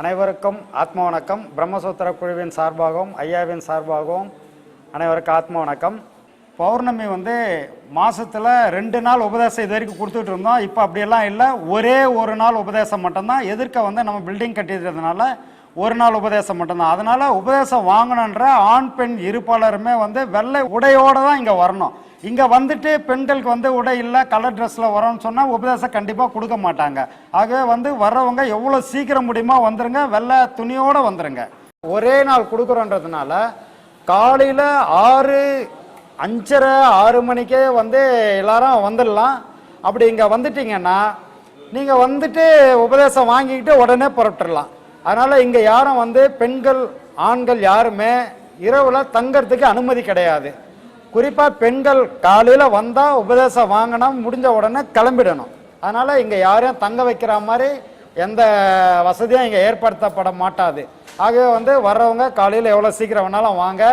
அனைவருக்கும் ஆத்ம வணக்கம். பிரம்மசூத்திர குழுவின் சார்பாகவும் ஐயாவின் சார்பாகவும் அனைவருக்கும் ஆத்ம வணக்கம். பௌர்ணமி வந்து மாதத்தில் ரெண்டு நாள் உபதேசம் இது வரைக்கும் கொடுத்துட்டு இருந்தோம். இப்போ அப்படியெல்லாம் இல்லை. ஒரே ஒரு நாள் உபதேசம் மட்டும்தான். எதிர்க்க வந்து நம்ம பில்டிங் கட்டிடுறதுனால ஒரு நாள் உபதேசம் மட்டும்தான். அதனால் உபதேசம் வாங்கணுன்ற ஆண் பெண் இருப்பாளருமே வந்து வெள்ளை உடையோடு தான் இங்கே வரணும். இங்கே வந்துட்டு பெண்களுக்கு வந்து உடை இல்லை கலர் ட்ரெஸ்ஸில் வரோம்னு சொன்னால் உபதேசம் கண்டிப்பாக கொடுக்க மாட்டாங்க. ஆகவே வந்து வர்றவங்க எவ்வளோ சீக்கிரம் முடியுமோ வந்துருங்க வெள்ளை துணியோடு வந்துருங்க. ஒரே நாள் கொடுக்குறோன்றதுனால காலையில் ஆறு அஞ்சரை ஆறு மணிக்கே வந்து எல்லாரும் வந்துடலாம். அப்படி இங்கே வந்துட்டீங்கன்னா நீங்கள் வந்துட்டு உபதேசம் வாங்கிக்கிட்டு உடனே புறப்பட்டுடலாம். அதனால் இங்கே யாரும் வந்து பெண்கள் ஆண்கள் யாருமே இரவில் தங்கறதுக்கு அனுமதி கிடையாது. குறிப்பாக பெண்கள் காலையில் வந்தால் உபதேசம் வாங்கினா முடிஞ்ச உடனே கிளம்பிடணும். அதனால் இங்கே யாரையும் தங்க வைக்கிற மாதிரி எந்த வசதியும் இங்கே ஏற்படுத்தப்பட மாட்டாது. ஆகவே வந்து வர்றவங்க காலையில் எவ்வளோ சீக்கிரம் வேணாலும் வாங்க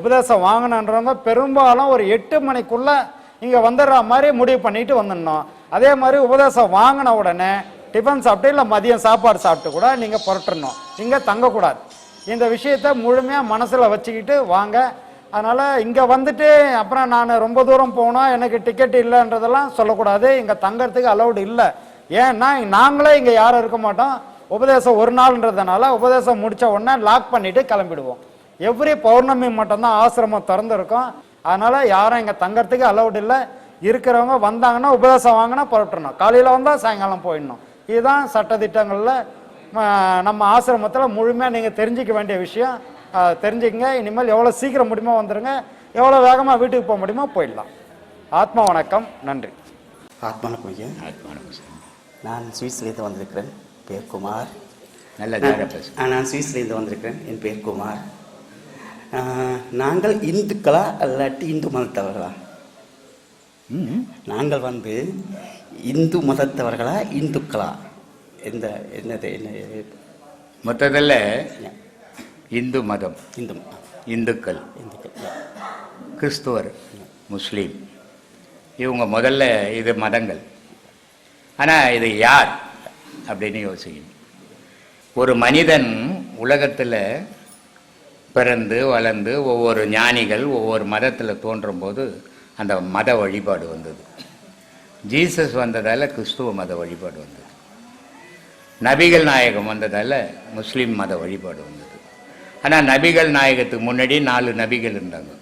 உபதேசம் வாங்கணுன்றவங்க பெரும்பாலும் ஒரு எட்டு மணிக்குள்ளே இங்கே வந்துடுற மாதிரி முடிவு பண்ணிட்டு வந்துடணும். அதே மாதிரி உபதேசம் வாங்கின உடனே டிஃபன் சாப்பிட்டு இல்லை மதியம் சாப்பாடு சாப்பிட்டு கூட நீங்கள் புரட்டணும். இங்கே தங்கக்கூடாது. இந்த விஷயத்த முழுமையாக மனசில் வச்சுக்கிட்டு வாங்க. அதனால் இங்கே வந்துட்டு அப்புறம் நான் ரொம்ப தூரம் போனால் எனக்கு டிக்கெட் இல்லைன்றதெல்லாம் சொல்லக்கூடாது. இங்கே தங்கறதுக்கு அலௌடு இல்லை. ஏன்னா நாங்களே இங்கே யாரும் இருக்க மாட்டோம். உபதேசம் ஒரு நாள்ன்றதுனால உபதேசம் முடித்த உடனே லாக் பண்ணிவிட்டு கிளம்பிடுவோம். எவ்ரி பௌர்ணமி மட்டும்தான் ஆசிரமம் திறந்துருக்கும். அதனால் யாரும் இங்கே தங்கறதுக்கு அலௌடு இல்லை. இருக்கிறவங்க வந்தாங்கன்னா உபதேசம் வாங்கினா புறப்பட்டுணும் காலையில் வந்தால் சாயங்காலம் போயிடணும். இதுதான் சட்டத்திட்டங்களில் நம்ம ஆசிரமத்தில் முழுமையாக நீங்கள் தெரிஞ்சிக்க வேண்டிய விஷயம். தெரிஞ்சுக்கங்க. இனிமேல் எவ்வளோ சீக்கிரம் முடியுமோ வந்துடுங்க எவ்வளோ வேகமாக வீட்டுக்கு போக முடியுமோ போயிடலாம். ஆத்ம வணக்கம். நன்றி. ஆத்மானுக்கு ஐயா. நான் சுவிஸ்லேருந்து வந்திருக்கிறேன். பேர் குமார். நல்ல நான் சுவிஸ்லேருந்து வந்திருக்கிறேன். என் பேர் குமார். ஆ, நாங்கள் இந்துக்களா அல்லாட்டி இந்து மதத்தவர்களா? நாங்கள் வந்து இந்து மதத்தவர்களா இந்துக்களா? எந்த என்னது என்ன மொத்தத்தில் இந்து மதம். இந்து இந்துக்கள். இந்துக்கள். கிறிஸ்துவர் முஸ்லீம். இவங்க முதல்ல இது மதங்கள். ஆனால் இது யார் அப்படின்னு யோசிக்கணும் ஒரு மனிதன் உலகத்தில் பிறந்து வளர்ந்து ஒவ்வொரு ஞானிகள் ஒவ்வொரு மதத்தில் தோன்றும் போது அந்த மத வழிபாடு வந்தது. ஜீசஸ் வந்ததால் கிறிஸ்துவ மத வழிபாடு வந்தது. நபிகள் நாயகம் வந்ததால் முஸ்லீம் மத வழிபாடு வந்தது. ஆனால் நபிகள் நாயகத்துக்கு முன்னாடி நாலு நபிகள் இருந்தாங்க.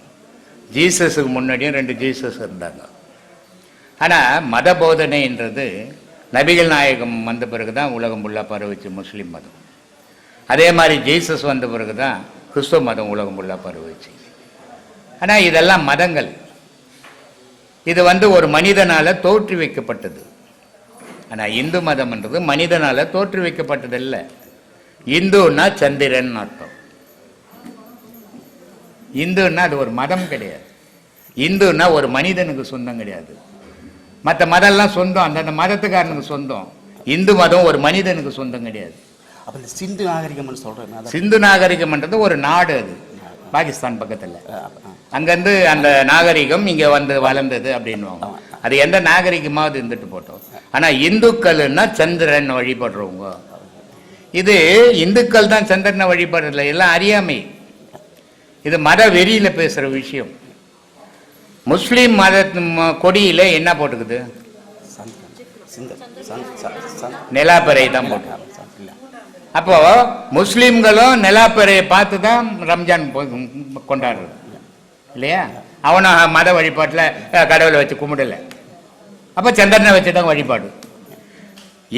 ஜீசஸுக்கு முன்னாடியும் ரெண்டு ஜீசஸ் இருந்தாங்க. ஆனால் மத போதனைன்றது நபிகள் நாயகம் வந்த பிறகு தான் உலகம் ஃபுல்லாக பரவிச்சு முஸ்லீம் மதம். அதே மாதிரி ஜீசஸ் வந்த பிறகு தான் கிறிஸ்துவ மதம் உலகம் ஃபுல்லாக பரவிச்சு. ஆனால் இதெல்லாம் மதங்கள். இது வந்து ஒரு மனிதனால் தோற்றி வைக்கப்பட்டது. ஆனால் இந்து மதம்ன்றது மனிதனால் தோற்று வைக்கப்பட்டதில்லை. இந்துன்னா சந்திரன் அர்த்தம். இந்துன்னா அது ஒரு மதம் கிடையாது. இந்துன்னா ஒரு மனிதனுக்கு சொந்தம் கிடையாது. மற்ற மதம்லாம் சொந்தம் அந்தந்த மதத்துக்காரனுக்கு சொந்தம். இந்து மதம் ஒரு மனிதனுக்கு சொந்தம் கிடையாது. அப்போ இந்த சிந்து நாகரிகம்னு சொல்கிறேன் சிந்து நாகரிகம்ன்றது ஒரு நாடு அது. பாகிஸ்தான் பக்கத்தில். அங்கேருந்து அந்த நாகரிகம் இங்கே வந்து வளர்ந்தது அப்படின்வாங்க அது எந்த நாகரிகமாவது இருந்துட்டு போட்டோம். ஆனா இந்துக்கள்னா சந்திரன் வழிபடுறவங்க. இது இந்துக்கள் தான் சந்திரனை வழிபடுறதில்ல எல்லாம் அறியாமை. இது மத வெறியில் பேசுகிற விஷயம். முஸ்லீம் மத கொடியில் என்ன போட்டுக்குது? நிலாப்பறை தான் போட்டு அப்போ முஸ்லீம்களும் நிலாப்பறையை பார்த்து தான் ரம்ஜான் கொண்டாடுறது. இல்லையா? அவனும் மத வழிபாட்டில் கடவுளை வச்சு கும்பிடலை. அப்போ சந்திரனை வச்சு தான் வழிபாடு.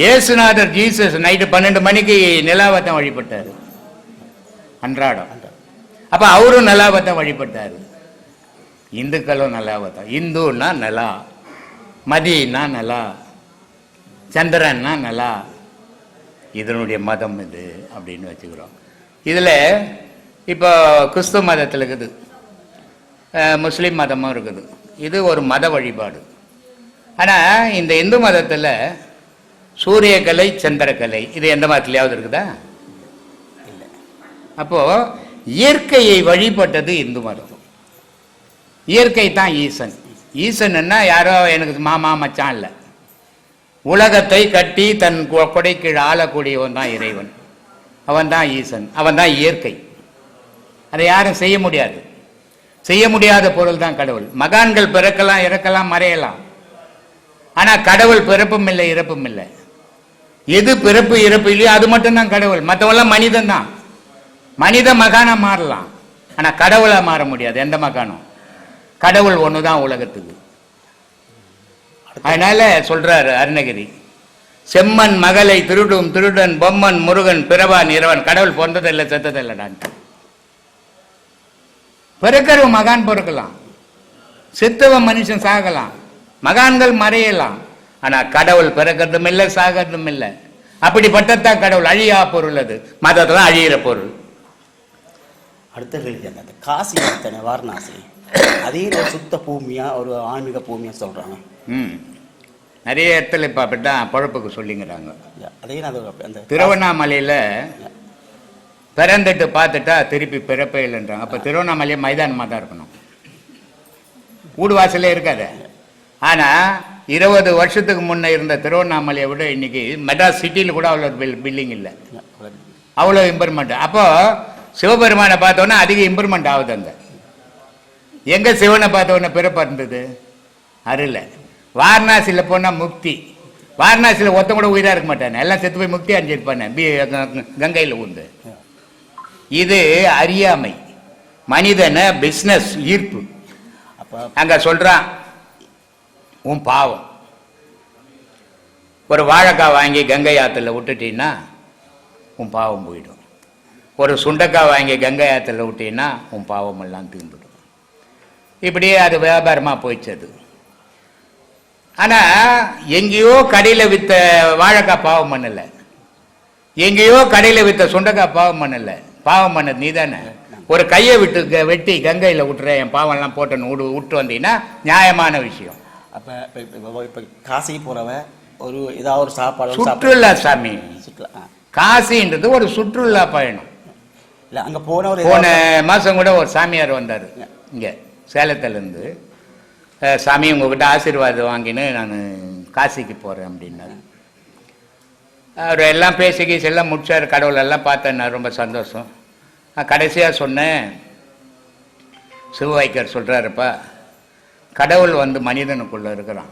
இயேசுநாதர் ஜீசஸ் நைட்டு பன்னெண்டு மணிக்கு நிலாவை தான் வழிபட்டார். அன்றாடம். அப்போ அவரும் நிலாவை தான் வழிபட்டார். இந்துக்களும் நிலாவை தான் இந்துன்னா நிலா மதினா நிலா சந்திரன்னா நிலா இதனுடைய மதம் இது அப்படின்னு வச்சுக்கிறோம். இதில் இப்போ கிறிஸ்துவ மதத்தில் இருக்குது. முஸ்லீம் மதமும் இருக்குது. இது ஒரு மத வழிபாடு. ஆனால் இந்த இந்து மதத்தில் சூரியக்கலை சந்திரக்கலை இது எந்த மதத்துலையாவது இருக்குதா? அப்போது இயற்கையை வழிபட்டது இந்து மருத்துவம். இயற்கை தான் ஈசன். ஈசன்னா யாரோ எனக்கு மாமா மச்சான் இல்லை. உலகத்தை கட்டி தன் கொ- கொடைக்கீழ் ஆளக்கூடியவன் தான் இறைவன். அவன் தான் ஈசன். அவன் தான் இயற்கை. அதை யாரும் செய்ய முடியாது. செய்ய முடியாத பொருள் தான் கடவுள். மகான்கள் பிறக்கலாம் இறக்கலாம் மறையலாம். ஆனால் கடவுள் பிறப்பும் இல்லை இறப்பும் இல்லை. எது பிறப்பு இறப்பு இல்லையோ அது மட்டும்தான் கடவுள். மற்றவெல்லாம் மனிதன் தான். மனித மகானா மாறலாம். ஆனா கடவுளா மாற முடியாது. எந்த மகானும்? கடவுள் ஒண்ணுதான் உலகத்துக்கு. அதனால சொல்றாரு அருணகிரி செம்மன் மகளை திருடும் திருடன் பொம்மன் முருகன் பிறவான் இரவன் கடவுள் பிறந்ததில்லை செத்ததில்லைடான் பிறக்கிறவன் மகான் பிறக்கலாம். செத்தவன் மனுஷன் சாகலாம். மகான்கள் மறையலாம். ஆனா கடவுள் பிறக்கிறதும் இல்லை சாகிறதும் இல்லை. அப்படிப்பட்டதான் கடவுள். அழியா பொருள் அது. மதத்துல அழியிற பொருள். அடுத்த கேள்வி அந்த காசி தானே வாரணாசி அதே ஒரு சுத்த பூமியா ஒரு ஆன்மீக பூமியா சொல்றாங்க. ம். நிறைய இடத்துல இப்போ அப்படிதான் பொழப்புக்கு சொல்லிங்கிறாங்க. அதே நான் அந்த திருவண்ணாமலையில் பிறந்துட்டு பார்த்துட்டா திருப்பி பிறப்பே இல்லைன்றாங்க. அப்போ திருவண்ணாமலையே மைதானமாக தான் இருக்கணும். வீடு வாசலே இருக்காது. ஆனால் இருபது வருஷத்துக்கு முன்னே இருந்த திருவண்ணாமலையை விட இன்னைக்கு மெட்ராஸ் சிட்டியில் கூட அவ்வளோ பில் பில்டிங் இல்லை. அவ்வளோ இம்ப்ரூவ்மெண்ட். அப்போ சிவபெருமானை பார்த்தோன்னா அதிக இம்ப்ரூவ்மெண்ட் ஆகுது அந்த எங்கே சிவனை பார்த்தோன்னே பிறப்பு இருந்தது அருள். வாரணாசியில் போனால் முக்தி. வாரணாசியில் ஒருத்தன் கூட உயிராக இருக்க மாட்டானே. எல்லாம் செத்து போய் முக்தி அடைஞ்சிருப்பானே. பி கங்கையில் உண்டு இது அறியாமை. மனிதனை பிஸ்னஸ் ஈர்ப்பு. அங்கே சொல்கிறான் உன் பாவம். ஒரு வாழைக்காய் வாங்கி கங்கை ஆற்றுல விட்டுட்டீன்னா உன் பாவம் போயிடும். ஒரு சுண்டைக்காய் வாங்கி கங்கை ஆத்துல விட்டீங்கன்னா உன் பாவம் எல்லாம் தீர்ந்துடும். இப்படியே அது வியாபாரமா போயிடுச்சு அது ஆனா எங்கேயோ கடையில வித்த வாழைக்காய் பாவம் பண்ணல. எங்கேயோ கடையில வித்த சுண்டைக்காய் பாவம் பண்ணல. பாவம் பண்ணது நீதானே? ஒரு கையை விட்டு வெட்டி கங்கையில விட்டுற என் பாவம் எல்லாம் போட்டேன்னு விடு விட்டு வந்தீங்கன்னா நியாயமான விஷயம். அப்ப இப்ப- இப்ப காசி போறவ ஒரு ஏதாவது ஒரு சாப்பாடு சுற்றுலா சாமி. சுற்றுலா. காசின்றது ஒரு சுற்றுலா பயணம். இல்ல அங்க போன ஒரு போன மாசம் கூட ஒரு சாமியார் வந்தார். இங்க சேலத்துல இருந்து அஹ், சாமி உங்ககிட்ட ஆசீர்வாதம் வாங்கின்னு நான் காசிக்கு போறேன் அப்படின்னாரு. அவர் எல்லாம் பேசி கீசி எல்லாம் முடிச்சார் கடவுள் எல்லாம் பார்த்தேன் நான் ரொம்ப சந்தோஷம். நான் கடைசியாக சொன்னேன் சிவவைக்கர் சொல்கிறாருப்பா கடவுள் வந்து மனிதனுக்குள்ளே இருக்கிறான்.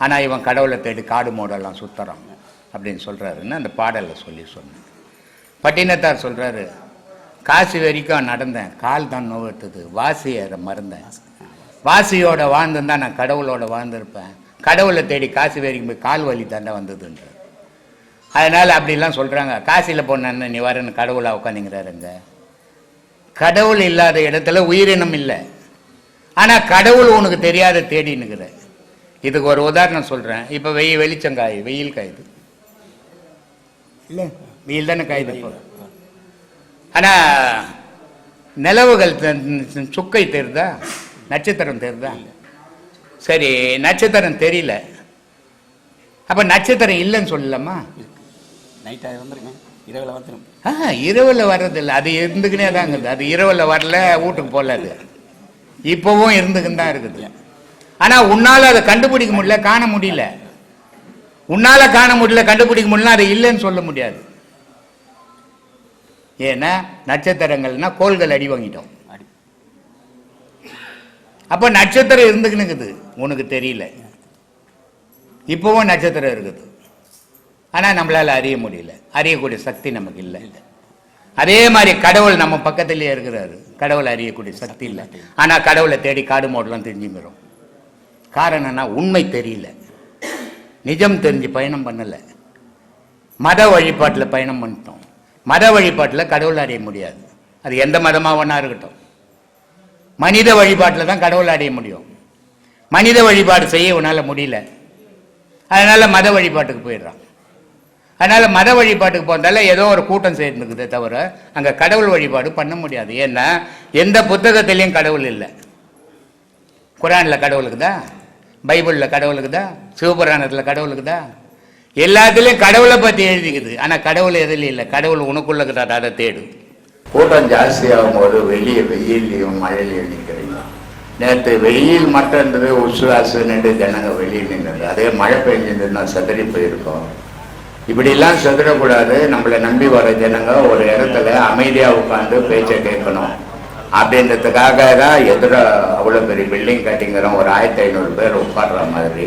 ஆனால் இவன் கடவுளை தேடி காடு மோடெல்லாம் சுற்றுறான் அப்படின்னு சொல்கிறாருன்னு அந்த பாடலை சொல்லி சொன்னேன். பட்டினத்தார் சொல்கிறாரு காசி வரைக்கும் நடந்தேன். கால் தான் நோவத்துது வாசி ஏற மறந்தேன். வாசியோட வாழ்ந்திருந்தா நான் கடவுளோட வாழ்ந்திருப்பேன். கடவுளை தேடி காசி வரைக்கும் போய் கால் வலி தாண்டா வந்ததுன்ற. அதனால் அப்படிலாம் சொல்கிறாங்க காசியில் போனேன்னு நீ வரேன்னு கடவுளாக உட்காந்துங்கிறாருங்க கடவுள் இல்லாத இடத்துல உயிரினம் இல்லை. ஆனால் கடவுள் உனக்கு தெரியாத தேடினுக்கிற இதுக்கு ஒரு உதாரணம் சொல்கிறேன் இப்போ வெயில் வெளிச்சம் காயுது. வெயில் காயுது. இல்லை. வெயில் தானே காயுது இப்போ? ஆனால் நிலவுகள் சுக்கை தெரியுதா நட்சத்திரம் தெரியுதா சரி நட்சத்திரம் தெரியல. அப்போ நட்சத்திரம் இல்லைன்னு சொல்லலாமா? நைட் வந்துருங்க இரவுல வந்துரும். ஆ இரவில் வர்றதில்ல அது இருந்துக்கினே தான் இருக்குது. அது இரவில் வரல வீட்டுக்கு போகல அது. இப்போவும் இருந்துக்கின்னு தான் இருக்குது. ஆனா உன்னால அதை கண்டுபிடிக்க முடியல காண முடியல. உன்னால காண முடியல கண்டுபிடிக்க முடியல அது இல்லைன்னு சொல்ல முடியாது. ஏன்னா நட்சத்திரங்கள்னா கோள்கள் அடி வாங்கிட்டோம். அப்போ நட்சத்திரம் இருந்துக்கினுக்குது உனக்கு தெரியல. இப்போவும் நட்சத்திரம் இருக்குது. ஆனால் நம்மளால் அறிய முடியல. அறியக்கூடிய சக்தி நமக்கு இல்லை. அதே மாதிரி கடவுள் நம்ம பக்கத்திலேயே இருக்கிறாரு. கடவுள் அறியக்கூடிய சக்தி இல்லை. ஆனால் கடவுளை தேடி காடு மோடெல்லாம் தெரிஞ்சுக்கிறோம். காரணம்னா உண்மை தெரியல. நிஜம் தெரிஞ்சு பயணம் பண்ணலை. மத வழிபாட்டில் பயணம் பண்ணிட்டோம். மத வழிபாட்டில் கடவுள் அடைய முடியாது. அது எந்த மதமாக ஒன்றா இருக்கட்டும். மனித வழிபாட்டில் தான் கடவுள் அடைய முடியும். மனித வழிபாடு செய்ய உன்னால் முடியல. அதனால் மத வழிபாட்டுக்கு போயிடுறான். அதனால் மத வழிபாட்டுக்கு போகிறதால ஏதோ ஒரு கூட்டம் சேர்ந்துக்குதே தவிர அங்கே கடவுள் வழிபாடு பண்ண முடியாது. ஏன்னா எந்த புத்தகத்திலையும் கடவுள் இல்லை. குரானில் கடவுளுக்குதா? பைபிளில் கடவுளுக்குதா? சிவபுராணத்தில் கடவுளுக்குதா? எல்லாத்துலேயும் கடவுளை பற்றி எழுதிக்குது. ஆனால் கடவுள் எதில் இல்லை. கடவுள் உனக்குள்ள இருக்கிறார் அதை தேடு. கூட்டம் ஜாஸ்தியாகும் போது வெளியே வெயிலையும் மழையிலையும் நிற்கிறீங்க நேற்று வெயில் மட்டும்ன்றது உசுவாசு நின்று ஜனங்க வெளியே நின்றது. அதே மழை பெஞ்சிருந்ததுன்னா செதறி போயிருக்கோம். இப்படிலாம் செதறக்கூடாது. நம்மளை நம்பி வர ஜனங்க ஒரு இடத்துல அமைதியாக உட்காந்து பேச்சை கேட்கணும். அப்படின்றதுக்காக தான் எதிர அவ்வளோ பெரிய பில்டிங் கட்டிங்கிறோம் ஒரு ஆயிரத்தி ஐநூறு பேர் உட்காடுற மாதிரி.